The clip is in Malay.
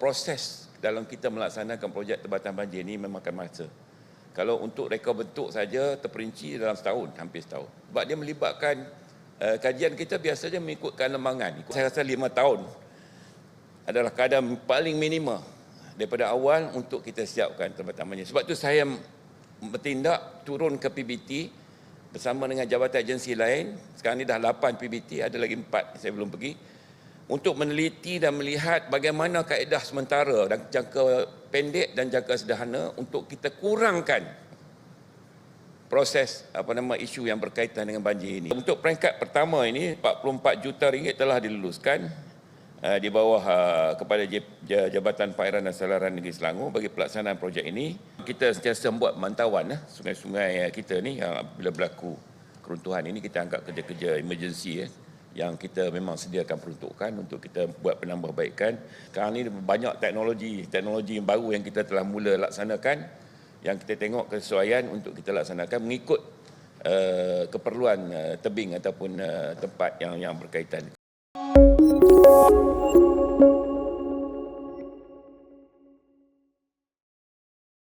proses dalam kita melaksanakan projek tebatan banjir ini memakan masa. Kalau untuk reka bentuk saja terperinci dalam setahun, hampir setahun. Sebab dia melibatkan uh, kajian kita biasanya mengikutkan lembangan. Saya rasa lima tahun adalah kadar paling minima daripada awal untuk kita siapkan tebatan banjir. Sebab itu saya bertindak turun ke PBT bersama dengan jabatan agensi lain. Sekarang ini dah 8 PBT, ada lagi 4 saya belum pergi untuk meneliti dan melihat bagaimana kaedah sementara dan jangka pendek dan jangka sederhana untuk kita kurangkan proses apa nama isu yang berkaitan dengan banjir ini. Untuk peringkat pertama ini 44 juta ringgit telah diluluskan uh, di bawah uh, kepada Jabatan Pairan dan Salaran Negeri Selangor bagi pelaksanaan projek ini. Kita sentiasa membuat pemantauan uh, sungai-sungai uh, kita ni yang bila berlaku keruntuhan ini kita angkat kerja-kerja emergency uh, yang kita memang sediakan peruntukan untuk kita buat penambahbaikan. Sekarang ini banyak teknologi, teknologi yang baru yang kita telah mula laksanakan yang kita tengok kesesuaian untuk kita laksanakan mengikut uh, keperluan uh, tebing ataupun uh, tempat yang yang berkaitan.